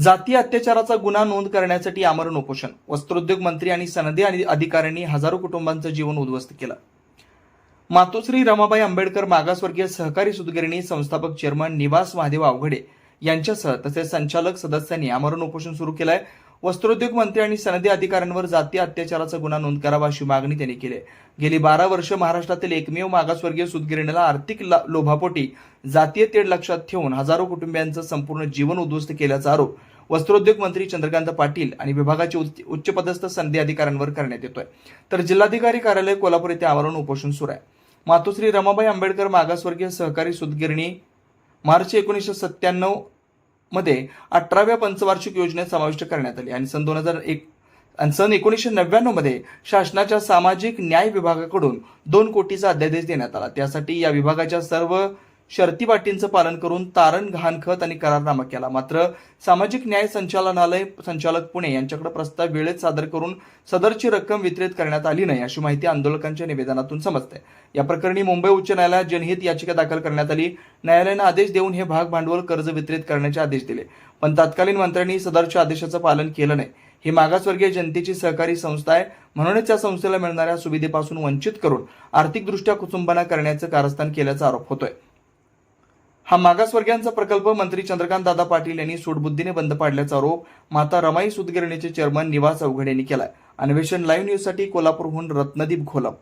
जाती अत्याचाराचा गुन्हा नोंद करण्यासाठी आमरण उपोषण. वस्त्रोद्योग मंत्री आणि सनदी आणि अधिकाऱ्यांनी हजारो कुटुंबांचं जीवन उद्ध्वस्त केलं. मातोश्री रमाबाई आंबेडकर मागासवर्गीय सहकारी सुतगिरणी संस्थापक चेअरमन निवास महादेव आवघडे यांच्यासह तसेच संचालक सदस्यांनी आमरण उपोषण सुरू केलंय. वस्त्रोद्योग मंत्री आणि सनदी अधिकाऱ्यांवर जाती अत्याचाराचा गुन्हा नोंद करावा अशी मागणी त्यांनी केली आहे. गेली बारा वर्ष महाराष्ट्रातील एकमेव मागासवर्गीय सुतगिरणीला आर्थिक लोभापोटी जातीय तेढ लक्षात ठेवून हजारो कुटुंबियांचं संपूर्ण जीवन उद्ध्वस्त केल्याचा आरोप वस्त्रोद्योग मंत्री चंद्रकांत पाटील आणि विभागाचे उच्च- उच्चपदस्थ संधी अधिकाऱ्यांवर करण्यात येतोय. तर जिल्हाधिकारी कार्यालय कोल्हापूर येथे आवरण उपोषण सुरू आहे. मातोश्री रमाबाई आंबेडकर मागासवर्गीय सहकारी सुतगिरणी मार्च एकोणीसशे सत्त्याण्णवमध्ये अठराव्या पंचवार्षिक योजनेत समाविष्ट करण्यात आली आणि सन दोन हजार एक आणि सन एकोणीसशे नव्याण्णवमध्ये शासनाच्या सामाजिक न्याय विभागाकडून दोन कोटीचा अध्यादेश देण्यात आला. त्यासाठी या विभागाच्या सर्व शर्ती पाटींचं पालन करून तारण गहाणखत आणि करारनामा केला. मात्र सामाजिक न्याय संचालनालय संचालक पुणे यांच्याकडे प्रस्ताव वेळेत सादर करून सदरची रक्कम वितरित करण्यात आली नाही अशी माहिती आंदोलकांच्या निवेदनातून समजते. या प्रकरणी मुंबई उच्च न्यायालयात जनहित याचिका दाखल करण्यात आली. न्यायालयानं आदेश देऊन हे भाग भांडवल कर्ज वितरित करण्याचे आदेश दिले. पण तत्कालीन मंत्र्यांनी सदरच्या आदेशाचं पालन केलं नाही. ही मागासवर्गीय जनतेची सहकारी संस्था आहे. म्हणूनच या संस्थेला मिळणाऱ्या सुविधेपासून वंचित करून आर्थिकदृष्ट्या कुटुंबांना करण्याचं कारस्थान केल्याचा आरोप होतोय. हा मागासवर्गीयांचा प्रकल्प मंत्री चंद्रकांत दादा पाटील यांनी सूडबुद्धीने बंद पाडल्याचा आरोप माता रमाई सुतगिरणीचे चेअरमन निवास अवघड यांनी केलाय. अन्वेषण लाईव्ह न्यूजसाठी कोल्हापूरहून रत्नदीप घोलप.